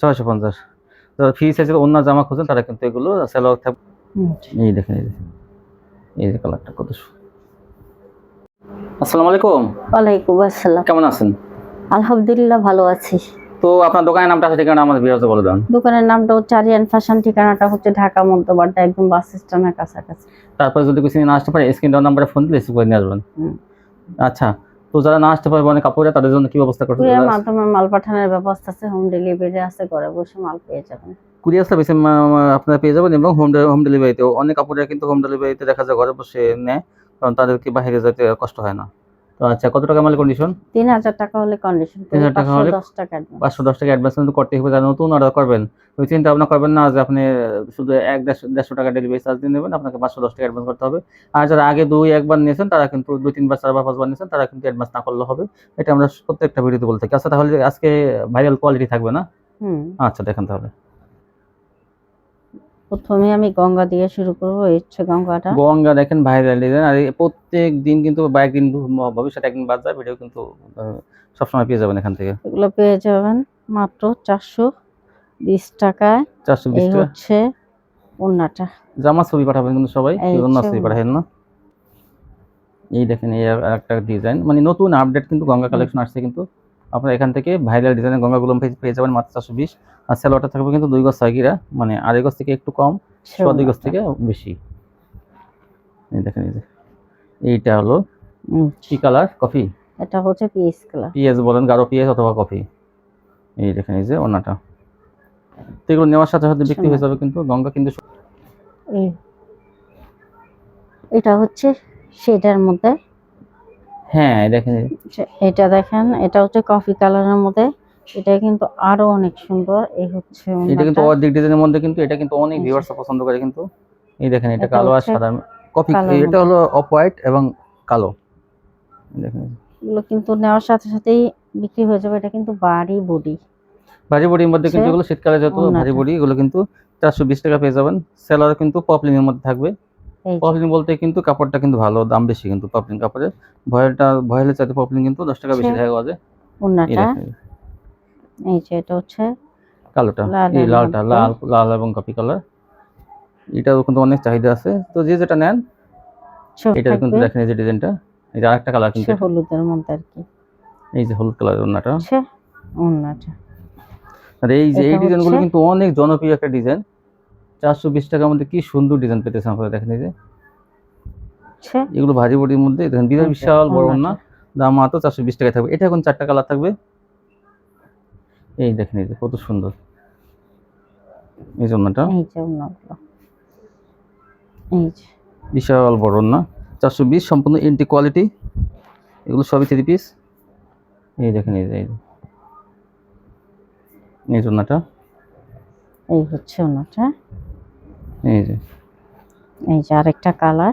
ছয়শো পঞ্চাশ। যারা ফ্রি সাইজের অন্য জামা খুঁজেন তারা কিন্তু এগুলো স্যালোয়ার থাকবে এই দেখেন এই দেখেন। এই যে কালারটা কত আসসালামু আলাইকুম। ওয়ালাইকুম আসসালাম। কেমন আছেন? আলহামদুলিল্লাহ ভালো আছি। তো আপনার দোকানের নামটা আছে ঠিকানা আমাদের বিরাজ বলে দেন। দোকানের নামটা হচ্ছে আরিয়ান ফ্যাশন ঠিকানাটা হচ্ছে ঢাকা মন্তবাড্ডা একদম বাস স্ট্যান্ডের কাছাকাছি। তারপরে যদি কিছু না আসতে পারে স্ক্রিন ডাউন নাম্বারে ফোন দিলে রিসিভ করে নিয়ে আসবেন। আচ্ছা তো যারা না আসতে পারবে অনেক কাপড়ে তাদের জন্য কি ব্যবস্থা করতে কুরিয়ার মাধ্যমে মাল পাঠানোর ব্যবস্থা আছে হোম ডেলিভারি আছে ঘরে বসে মাল পেয়ে যাবেন। কুরিয়ার সার্ভিসে আপনারা পেয়ে যাবেন এবং হোম হোম ডেলিভারিতেও অনেক কাপড়ে কিন্তু হোম ডেলিভারিতে দেখা যায় ঘরে বসে নেয় কারণ তাদেরকে বাইরে যেতে কষ্ট হয় না। তো আচ্ছা কত টাকা মানে কন্ডিশন তিন হাজার টাকা হলে কন্ডিশন 3,000 টাকা হলে- দশ টাকা advance। পাঁচশো দশ টাকা অ্যাডভান্স কিন্তু করতে হবে যারা নতুন অর্ডার করবেন। ওই চিন্তা ভাবনা করবেন না যে আপনি শুধু এক দেড়শো দেড়শো টাকা ডেলিভারি চার্জ দিয়ে নেবেন আপনাকে পাঁচশো দশ টাকা অ্যাডভান্স করতে হবে। আর যারা আগে দুই একবার নিয়েছেন তারা কিন্তু দুই তিনবার চারবার পাঁচবার নিয়েছেন তারা কিন্তু অ্যাডভান্স না করলে হবে। এটা আমরা প্রত্যেকটা ভিডিওতে বলতে থাকি। আচ্ছা তাহলে আজকে ভাইরাল কোয়ালিটি থাকবে না? হুম। আচ্ছা দেখেন তাহলে। প্রথমে আমি গঙ্গা দিয়ে শুরু করব এই হচ্ছে গঙ্গাটা। গঙ্গা দেখেন ভাইরাল ডিজাইন আর প্রত্যেক দিন কিন্তু বা একদিন ভবিষ্যতে একদিন বাদ যায় ভিডিও কিন্তু সবসময় পেয়ে যাবেন এখান থেকে। এগুলো পেয়ে যাবেন মাত্র চারশো বিশ টাকায়। চারশো বিশ হচ্ছে ওন্নাটা জামা ছবি পাঠাবেন কিন্তু সবাই অন্য ছবি। ছবি পাঠাবেন না? এই দেখেন এই একটা ডিজাইন মানে নতুন আপডেট কিন্তু গঙ্গা কালেকশন আসছে কিন্তু। আপনারা এখান থেকে ভাইরাল ডিজাইনের গঙ্গাগুলো পেয়ে- পেয়ে যাবেন মাত্র চারশো বিশ। আর স্যালোয়ারটা থাকবে কিন্তু দুই গজ সাইকিরা মানে আড়াই গজ থেকে একটু কম সোয়া দুই গজ থেকে বেশি। দেখেন এইটা হলো কি কালার? কফি? এটা হচ্ছে পিস কালার। পিএস বলেন গাঢ় পিএস অথবা কফি। এই দেখেন এই যে ওনাটা তো এগুলো নেওয়ার সাথে সাথে বিক্রি হয়ে যাবে কিন্তু গঙ্গা কিন্তু এটা হচ্ছে সেটার মধ্যে হ্যাঁ এই দেখেন। এটা দেখেন এটা হচ্ছে কফি কালারের মধ্যে। এটা কিন্তু আরও অনেক সুন্দর এই হচ্ছে এটা কিন্তু অর্ধেক ডিজাইনের মধ্যে কিন্তু এটা কিন্তু অনেক ভিউয়ার্স পছন্দ করে কিন্তু। এই দেখেন এটা কালো আর সাদা। কফি এটা হলো অফ হোয়াইট এবং কালো। দেখেন। এগুলো কিন্তু নেওয়ার সাথে সাথেই বিক্রি হয়ে যাবে। এটা কিন্তু বাড়ি বডি। ভারী বডির মধ্যে কিন্তু এগুলো শীতকালে যত। ভারী বডি এগুলো কিন্তু চারশো বিশ টাকা পেয়ে যাবেন। সেলার কিন্তু পপলিনের মধ্যে থাকবে। পপলিন বলতে কিন্তু কাপড়টা কিন্তু ভালো দাম বেশি কিন্তু পপলিন কাপড়ের। ভয়েলটা ভয়েলের চাইতে পপলিন কিন্তু দশ টাকা বেশি। দেখা যায় এই এই যে এটা হচ্ছে কালোটা। এই লালটা লাল লাল এবং কপি কালার। এটাও কিন্তু অনেক চাহিদা আছে। তো যে যেটা নেন এটা কিন্তু দেখেন এই যে ডিজাইনটা। এই যে আরেকটা কালার কিন্তু। হলুদের মধ্যে আর কি। এই যে হলুদ কালার ওনাটা হচ্ছে ওড়নাটা আর এই যে এই ডিজাইনগুলো কিন্তু অনেক জনপ্রিয় একটা ডিজাইন। চারশো বিশ টাকার মধ্যে কি সুন্দর ডিজাইন পেতেছেন আপনারা দেখেন এই যে। এগুলো ভারী বডির মধ্যে দেখেন বিরাট বিশাল বড় না ওড়নাটা। দাম মাত্র চারশো বিশ টাকা থাকবে। এটা এখন চারটা কালার থাকবে। এই দেখেন এই যে কত সুন্দর। এই জন্যটা বিশাল বড় না চারশো বিশ সম্পূর্ণ এন্টি কোয়ালিটি এগুলো সবই থ্রি পিস এই দেখেন এই যে এই যে। এই জন্যটা এই হচ্ছে ওড়নাটা এই যে। এই যে আরেকটা কালার।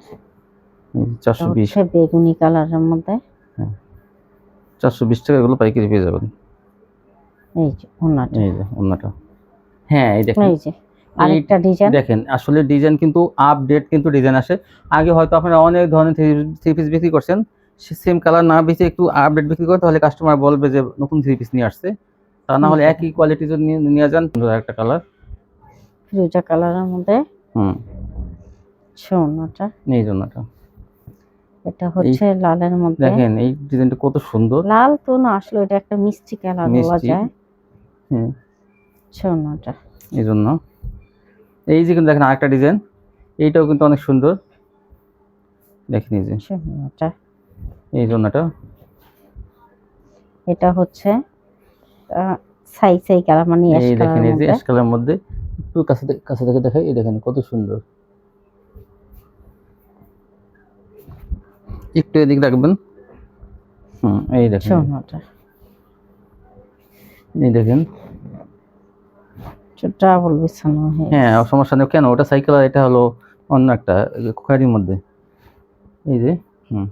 চারশো বিশ। বেগুনি কালারের মধ্যে। চারশো বিশ টাকা এগুলো পাইকারি পেয়ে যাবেন। এই যে ওড়নাটা এই যে অন্যটা। হ্যাঁ এই দেখেন। এই যে আরেকটা ডিজাইন দেখেন আসলে ডিজাইন কিন্তু আপডেট কিন্তু ডিজাইন আসে। আগে হয়তো আপনারা অনেক ধরনের থ্রি পিস বিক্রি করছেন। সেম কালার না বেঁচে একটু আপডেট বিক্রি করেন তাহলে কাস্টমার বলবে যে নতুন থ্রি পিস নিয়ে আসছে। তা না হলে একই কোয়ালিটি যদি নিয়ে- নিয়ে যান। একটা কালার ফিরোজা কালারের মধ্যে হুম। সোনাটা এই জন্যটা এটা হচ্ছে লালের মধ্যে। দেখেন এই ডিজাইনটা কত সুন্দর। লাল তো না আসলে এটা একটা মিষ্টি কালার বলা যায়। হুম। সোনাটা এই জন্য। এই যে কিন্তু দেখেন আরেকটা ডিজাইন এইটাও কিন্তু অনেক সুন্দর। দেখেন এই যে। সোনাটা এই জন্যটা এটা হচ্ছে সাই সাই কালার মানে অ্যাশ এই দেখেন কালারের এই যে অ্যাশ কালারের মধ্যে। একটু কাছে কাছে থেকে দেখাই এই দেখেন কত সুন্দর। একটু এদিক রাখবেন। হুম এই দেখেন। এই দেখেন। ডাবল বিছানো হয়ে। হ্যাঁ সমস্যা নেই। কেন? ওটা সাইকেল আর এটা হলো অন্য একটা খোয়ারির মধ্যে। এই যে হুম।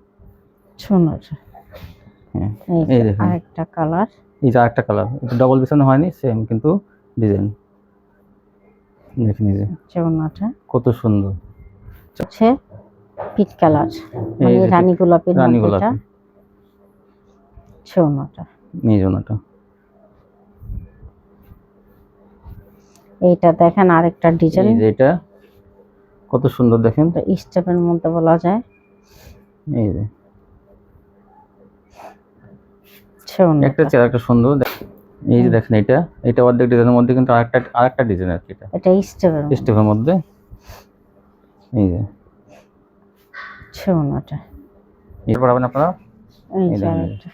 সোনাটা হ্যাঁ এই এই দেখেন। আরেকটা কালার এই যে আরেকটা কালার এটা ডবল বিছানো হয়নি সেম কিন্তু ডিজাইন দেখেন এই যে কত সুন্দর। হচ্ছে পিট কালার। মানে রানী গোলাপের রানী এইটা দেখেন আরেকটা ডিজাইন। এই যে এটা। কত সুন্দর দেখেন। স্টেপের মধ্যে বলা যায়। এই যে। একটা চেয়ার একটা সুন্দর। দেখ- এই যে দেখেন এটা এটা অর্ধেক ডিজাইনের মধ্যে কিন্তু আরেকটা আরেকটা ডিজাইন আর কি এটা। এটা স্টেপের স্টেপের মধ্যে। এই যে। ছেউন্নটা এরপর পাবেন আপনারা? এই এই যে। আরেকটা।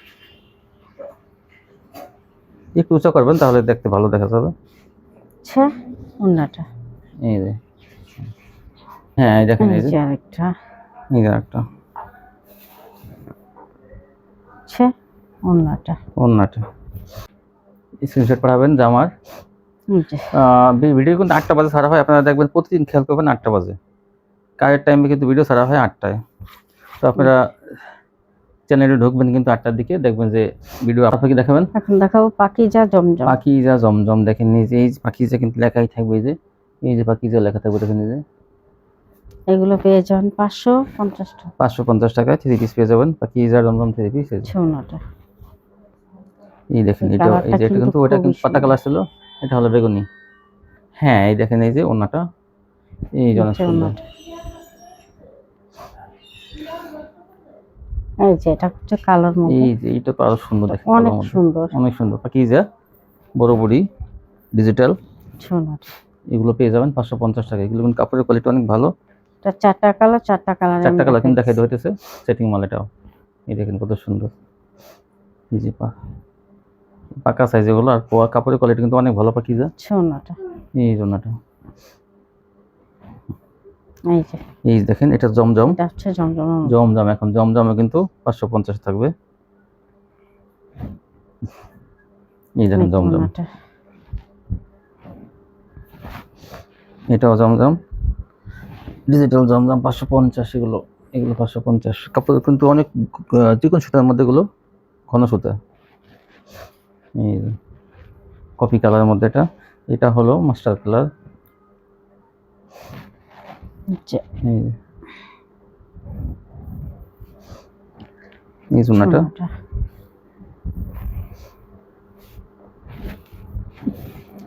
একটু উঁচা করবেন তাহলে দেখতে ভালো দেখা যাবে। আচ্ছা অন্যটা। এই যে। হ্যাঁ এই দেখেন এই যে। আরেকটা। এই যে একটা আচ্ছা অন্যটা। অন্যটা। স্ক্রিনশট পাঠাবেন জামার যে ভিডিও কিন্তু আটটা বাজে সারা হয়। আপনারা দেখবেন প্রতিদিন খেয়াল করবেন আটটা বাজে। কাজের টাইমে কিন্তু ভিডিও সারা হয় আটটায়। তো আপনারা চ্যানেলে ঢুকবেন কিন্তু আটটার দিকে দেখবেন যে ভিডিও আপনাকে দেখাবেন? এখন দেখাবো পাকিজা জমজম। পাখিজা জমজম দেখেন এই যে এই যে পাখিজা কিন্তু লেখাই থাকবে এই যে। এই যে পাখিজা লেখা থাকবে দেখেন এই যে। এগুলো পেয়ে যাবেন পাঁচশো পঞ্চাশ টাকা। পাঁচশো পঞ্চাশ টাকায় থ্রি পিস পেয়ে যাবেন। পাখিজা জমজম থ্রি পিস ছেউন্নটা এই দেখেন এটা এই যে এটা কিন্তু ওটা কিন্তু পাতা কালার ছিল এটা হলো বেগুনি। হ্যাঁ এই দেখেন এই যে ওনাটা এই যে সুন্দর। এই যে এটা হচ্ছে কালোর মধ্যে। এই যে এইটা তো আরও সুন্দর দেখেন অনেক সুন্দর। অনেক সুন্দর। পাকিজা বড় বড়ি ডিজিটাল ছেউন্নটা এগুলো পেয়ে যাবেন পাঁচশো পঞ্চাশ টাকা। এগুলো কিন্তু কাপড়ের কোয়ালিটি অনেক ভালো। এটা চারটা কালার চারটা কালার চারটা কালার কিন্তু দেখাই হইতেছে সেটিং মাল এটাও। এই দেখেন কত সুন্দর। এই যে পা পাকা সাইজ এগুলো আর পোয়া কাপড়ের কোয়ালিটি কিন্তু অনেক ভালো পাকিজা ছেউন্নটা এই জন্যটা এই যে। এই দেখেন এটা জমজম। এটা হচ্ছে জমজম। জমজম এখন জমজমে কিন্তু পাঁচশো পঞ্চাশ থাকবে। এই দেখেন জমজম। এটাও জমজম। ডিজিটাল জমজম পাঁচশো পঞ্চাশ এগুলো এগুলো পাঁচশো পঞ্চাশ। কাপড় কিন্তু অনেক চিকন সুতার মধ্যে এগুলো ঘন সুতা। কফি কালারের মধ্যে এটা। এটা হলো মাস্টার কালার। যে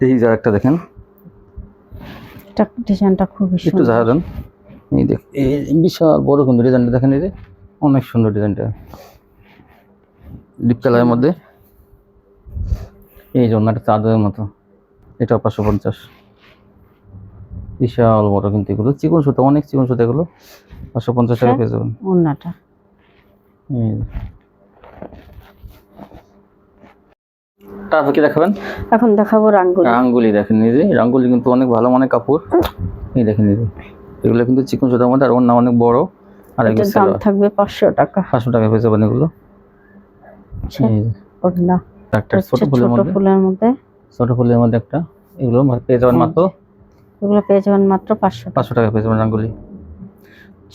এই একটা দেখেন। এটা ডিজাইনটা খুবই একটু সুন্দর। দেন এই দেখ এই বিশাল বড় কিন্তু ডিজাইনটা দেখেন এই অনেক সুন্দর ডিজাইনটা। ডিপ কালারের মধ্যে। এই জন্যটা চাদরের মতো। এটা পাঁচশো পঞ্চাশ। বিশাল বড় কিন্তু এগুলো। চিকন সুতো অনেক চিকন সুতো এগুলো। পাঁচশো পঞ্চাশ টাকা হ্যাঁ। পেয়ে যাবেন। তারপর কি দেখাবেন? এখন দেখাবো রাঙ্গুলি। রাঙ্গুলি দেখেন যে। রাঙ্গুলি কিন্তু অনেক ভালো মানের কাপড়। এই দেখেন যে। এগুলো কিন্তু চিকন সুতার মধ্যে আর ওর অনেক বড়। আর এগুলো দাম থাকবে পাঁচশো টাকা। পাঁচশো টাকা পেয়ে যাবেন এগুলো। আচ্ছা, ওড়না। একটা ছোট ফুলের ছোট মধ্যে। ফুলের মধ্যে। ছোট ফুলের মধ্যে একটা এগুলো পেয়ে যাবেন মাত্র? এগুলো পেয়ে যাবেন মাত্র পাঁচশো টাকা। পাঁচশো টাকা পেয়ে যাবেন রাঙ্গুলি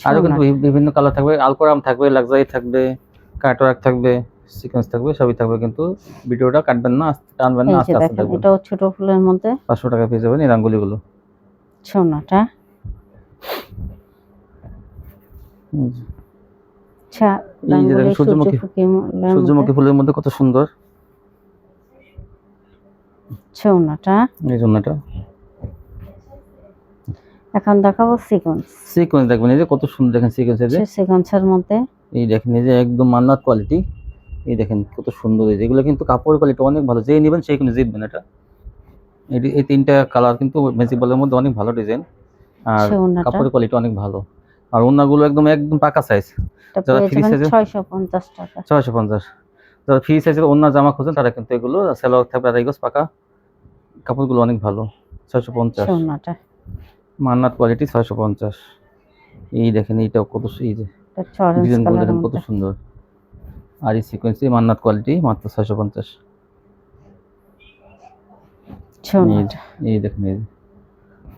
আরও কিন্তু বিভিন্ন কালার থাকবে আলকোরাম থাকবে লাক্সারি থাকবে কাটওয়ার্ক থাকবে সিকোয়েন্স থাকবে সবই থাকবে কিন্তু ভিডিওটা কাটবেন না আস্তে- টানবেন না আস্তে আস্তে দেখবেন। এটাও ছোট ফুলের মধ্যে। পাঁচশো টাকা পেয়ে যাবেন এই রাঙ্গুলিগুলো যে, আচ্ছা সূর্যমুখী- সূর্যমুখী ফুলের মধ্যে কত সুন্দর। ছোনাটা এই জন্যটা এখন দেখাবো সিকোয়েন্স সিকোয়েন্স দেখবেন এই যে কত সুন্দর দেখেন সিকোয়েন্স এই যে। সিকোয়েন্সের মধ্যে। এই দেখেন এই যে একদম মান্নাত কোয়ালিটি এই দেখেন কত সুন্দর এই যে এগুলো কিন্তু কাপড়ের কোয়ালিটি অনেক ভালো। যেই নেবেন সেই কিন্তু জিতবেন এটা। এটি এই তিনটা কালার কিন্তু ম্যাজিক বলের মধ্যে অনেক ভালো ডিজাইন আর কাপড়ের কোয়ালিটি অনেক ভালো। আর ওনাগুলো একদম একদম পাকা সাইজ যারা size-এর- ছয়শো পঞ্চাশ টাকা। ছয়শো পঞ্চাশ। যারা ফ্রি সাইজের অন্য জামা খোঁজেন তারা কিন্তু এগুলো সেলোয়ার থাকবে পাকা। কাপড়গুলো অনেক ভালো ছয়শো পঞ্চাশ। মান্নাত কোয়ালিটি ছয়শো পঞ্চাশ। এই দেখেন এইটাও কত এই যে ডিজাইনগুলো দেখেন কত সুন্দর। আর এই সিকোয়েন্সি মান্নাত কোয়ালিটি মাত্র ছয়শো পঞ্চাশ। এই দেখেন এই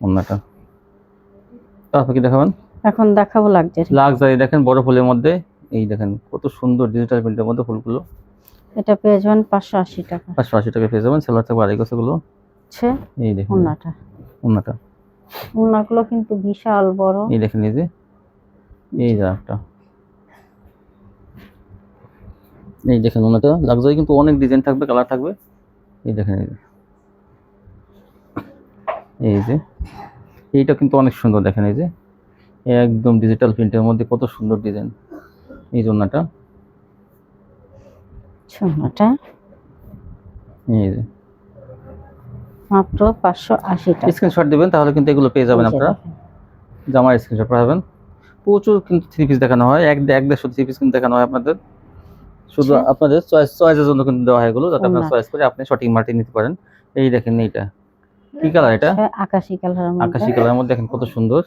অন্যটা তারপর কি দেখাবেন? এখন দেখাবো লাক্সারি লাক্সারি দেখেন বড় ফুলের মধ্যে। এই দেখেন কত সুন্দর ডিজিটাল প্রিন্টের মধ্যে ফুলগুলো। এটা পেয়ে যাবেন পাঁচশো আশি টাকা। পাঁচশো আশি টাকা পেয়ে যাবেন সেলার থাকবে আড়াই গুলো হচ্ছে এই দেখেন। ওনাটা অন্যটা ওনাগুলো কিন্তু বিশাল বড়। এই দেখেন এই যে এই যে একটা এই দেখেন ওনাটা লাক্সারি কিন্তু অনেক ডিজাইন থাকবে কালার থাকবে। এই দেখেন এই যে। এই যে। এইটা কিন্তু অনেক সুন্দর দেখেন এই যে। একদম ডিজিটাল প্রিন্টের মধ্যে কত সুন্দর ডিজাইন এই জন্যটা এই যে। মাত্র পাঁচশো আশি টাকা। স্ক্রিনশট দিবেন তাহলে কিন্তু এগুলো পেয়ে যাবেন আপনারা। জামার স্ক্রিনশট পাবেন প্রচুর কিন্তু থ্রি পিস দেখানো হয় এক এক দেড়শো থ্রি পিস কিন্তু দেখানো হয় আপনাদের। শুধু আচ্ছা। আপনাদের চয়েস চয়েসের জন্য কিন্তু দেওয়া হয় এগুলো যাতে আপনারা চয়েস করে আপনি সঠিক মার্টি নিতে পারেন। এই দেখেন এইটা। কি কালার এটা? হচ্ছে আকাশি মধ্যে। আকাশি কালারের মধ্যে দেখেন কত সুন্দর।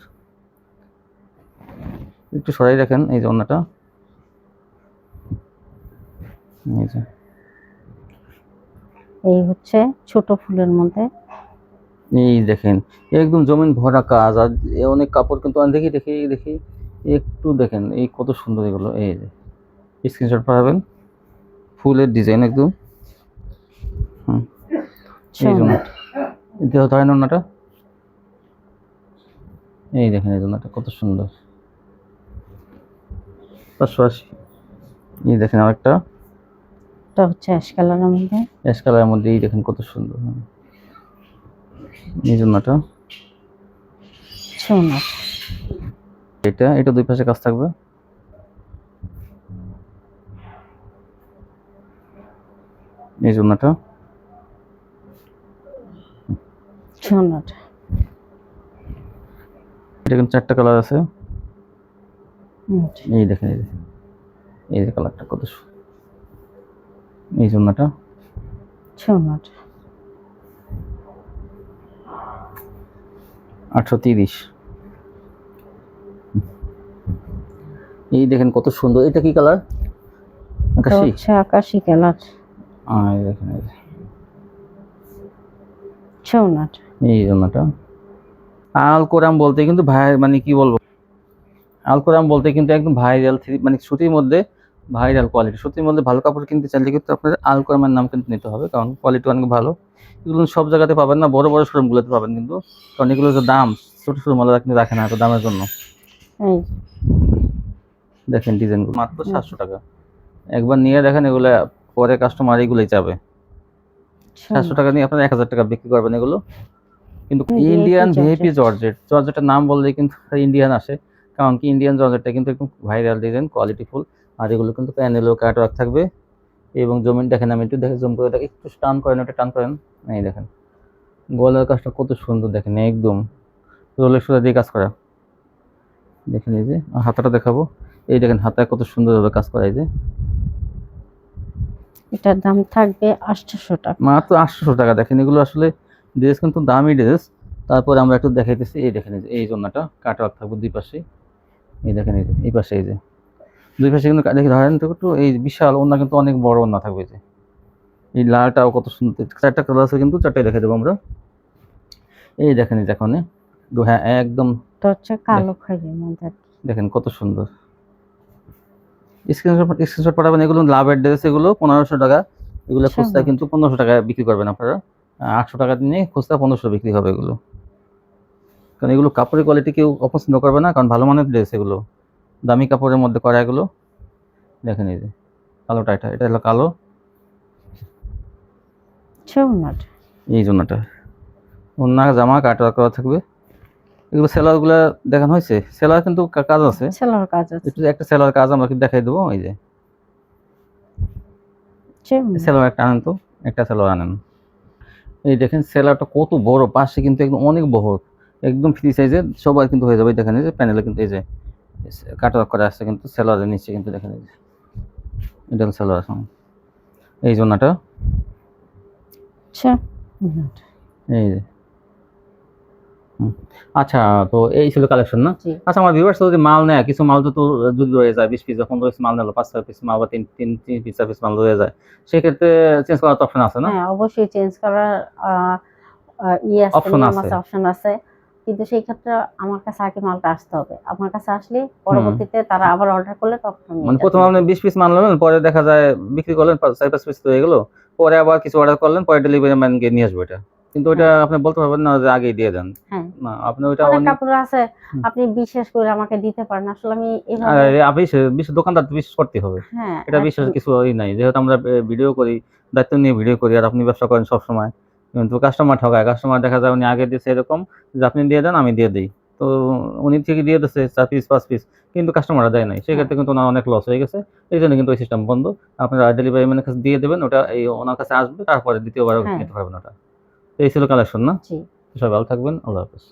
একটু সরাই দেখেন এই যে অন্যটা। এই যে। এই হচ্ছে ছোট ফুলের মধ্যে। এই দেখেন একদম জমিন ভরা কাজ আর অনেক কাপড় কিন্তু আমি দেখি দেখি দেখি একটু দেখেন এই কত সুন্দর এগুলো এই যে স্ক্রিনশট পাঠাবেন ফুলের ডিজাইন একদম। হুম এই জন্য সোনা দেহ ধরেন ওনাটা? এই দেখেন এই জন্যটা কত সুন্দর। পাঁচশো আশি এই দেখেন আরেকটা। এটা হচ্ছে অ্যাশ কালারের মধ্যে। অ্যাশ কালারের মধ্যে এই দেখেন কত সুন্দর। জন্যটা। সোনা এটা এটা দুই পাশে কাজ থাকবে। এই জন্যটা। সোনাটা এটা কিন্তু চারটা কালার আছে। এই দেখেন এই যে এই কালারটা কত সু- এই জন্যটা সোনাটা আটশো তিরিশ। এই দেখেন কত সুন্দর। এটা কি কালার? আকাশি? কালার। দেখেন। এই জন্যটা আল কোরআন বলতে কিন্তু ভাই মানে কি বলব? আল কোরআন বলতে কিন্তু একদম ভাইরাল মানে সুতির মধ্যে ভাইরাল কোয়ালিটি সত্যি মধ্যে ভালো কাপড় কিনতে চাইলে কিন্তু আপনাদের আল নাম কিন্তু নিতে হবে কারণ কোয়ালিটি অনেক ভালো। এগুলো সব জায়গাতে পাবেন না বড় বড় শোরুমগুলোতে পাবেন কিন্তু কারণ এগুলো যে দাম। ছোট ছোট মালা কিন্তু রাখে না এত দামের জন্য। দেখেন ডিজাইনগুলো মাত্র সাতশো টাকা। একবার নিয়ে দেখেন এগুলো পরে কাস্টমার এগুলোই যাবে সাতশো টাকা নিয়ে আপনারা এক হাজার টাকা বিক্রি করবেন এগুলো। কিন্তু ইন্ডিয়ান ভিআইপি জর্জেট। জর্জেট জর্জেটের নাম বললেই কিন্তু ইন্ডিয়ান আসে কারণ কি ইন্ডিয়ান জর্জেটটা কিন্তু একদম ভাইরাল ডিজাইন কোয়ালিটিফুল আর এগুলো কিন্তু প্যানেলও কাটওয়ার্ক থাকবে। এবং জমিন দেখেন আমি একটু দেখে জুম করে দেখি একটু টান করেন ওটা টান করেন। এই দেখেন গলার কাজটা কত সুন্দর দেখেন একদম। রোলের সুতা দিয়ে কাজ করা। দেখেন এই যে হাতাটা দেখাবো। এই দেখেন হাতায় কত সুন্দরভাবে কাজ করা এই যে। এটার দাম থাকবে আটশোশো টাকা। মাত্র আটশোশো টাকা। দেখেন এগুলো আসলে ড্রেস কিন্তু দামি ড্রেস তারপরে আমরা একটু দেখাইতেছি এই দেখেন এই জন্যটা কাটওয়ার্ক থাকবে দুই পাশে। এই দেখেন এই যে এই পাশে এই যে। দুই পাশে কিন্তু দেখি ধরেন তো একটু এই বিশাল ওনা কিন্তু অনেক বড় ওনা থাকবে যে। এই লালটাও কত সুন্দর চারটা কালার আছে কিন্তু চারটাই দেখে দেবো আমরা। এই দেখেন এই দেখুন হ্যাঁ একদম কালো। দেখেন কত সুন্দর। স্ক্রিনশট স্ক্রিনশট পাঠাবেন এগুলো লাভের ড্রেস এগুলো পনেরোশো টাকা। এগুলো আচ্ছা। খুচরা কিন্তু পনেরোশো টাকা বিক্রি করবেন আপনারা। আটশো টাকা নিয়ে খুচরা পনেরোশো বিক্রি হবে এগুলো। কারণ এগুলো কাপড়ের কোয়ালিটি কেউ অপছন্দ করবে না কারণ ভালো মানের ড্রেস এগুলো। দামি কাপড়ের মধ্যে করা এগুলো দেখেন এই যে কালোটা এটা এটা হলো কালো। এই জন্যটা অন্য জামা কাটা করা থাকবে। এগুলো সেলারগুলো দেখানো হয়েছে? সেলার কিন্তু কাজ আছে। সেলার কাজ আছে। একটু একটা সেলার কাজ আমরা কিন্তু দেখাই দেবো এই যে। সেলার একটা আনেন তো একটা সেলার আনেন। এই দেখেন সেলারটা কত বড় পাশে কিন্তু একদম অনেক বহর। একদম ফ্রি সাইজের সবার কিন্তু হয়ে যাবে দেখেন এই যে প্যানেলে কিন্তু এই যে। কাটা করে আসছে কিন্তু সেলারের নিচে কিন্তু দেখেন এটা হলো সেলার এই জন্যটা সোনাটা। এই যে। আচ্ছা তো এই ছিল কালেকশন না? আচ্ছা আমার ভিউয়ার্স যদি মাল নেয় কিছু মাল তো যদি রয়ে যায় বিশ পিস বা পনেরো পিস মাল নিলো পাঁচ ছয় পিস মাল বা তিন তিন তিন পিস চার পিস মাল রয়ে যায় সেক্ষেত্রে চেঞ্জ করার অপশন আছে না? হ্যাঁ অবশ্যই চেঞ্জ করার আহ, ইয়ে। আছে অপশন আছে। কিন্তু সেই ক্ষেত্রে আমার কাছে আগে মালটা আসতে হবে। আমার কাছে আসলে পরবর্তীতে তারা আবার অর্ডার করলে তখন মানে প্রথমে আপনি বিশ পিস মাল নেবেন পরে দেখা যায় বিক্রি করলেন চার পাঁচ পিস তো হয়ে গেলো পরে আবার কিছু অর্ডার করলেন পরে ডেলিভারি ম্যান গিয়ে নিয়ে আসবে এটা। কিন্তু ওইটা আপনি বলতে পারবেন না যে আগেই দিয়ে দেন। হ্যাঁ। না আপনি ওইটা অনেক কাপড় আছে আপনি বিশেষ করে আমাকে দিতে পারেন। আসলে আমি এভাবে আপনি বিশেষ দোকানদার বিশ্বাস করতে হবে। হ্যাঁ এটা বিশেষ কিছু নাই। যেহেতু আমরা ভিডিও করি দায়িত্ব নিয়ে ভিডিও করি আর আপনি ব্যবসা করেন সবসময়। কিন্তু কাস্টমার ঠকায়। কাস্টমার দেখা যায় উনি আগে দিয়েছে এরকম যে আপনি দিয়ে দেন আমি দিয়ে দিই। তো উনি ঠিকই দিয়ে দিচ্ছে চার পিস পাঁচ পিস কিন্তু কাস্টমাররা দেয় নাই। সেক্ষেত্রে কিন্তু ওনার অনেক লস হয়ে গেছে। এই জন্য কিন্তু ওই সিস্টেম বন্ধ। আপনারা ডেলিভারি ম্যানের কাছে দিয়ে দেবেন ওটা এই ওনার কাছে আসবে তারপরে দ্বিতীয়বার হ্যাঁ। নিতে পারবেন ওটা। এই ছিল কালেকশন না? সবাই ভালো থাকবেন আল্লাহ হাফেজ।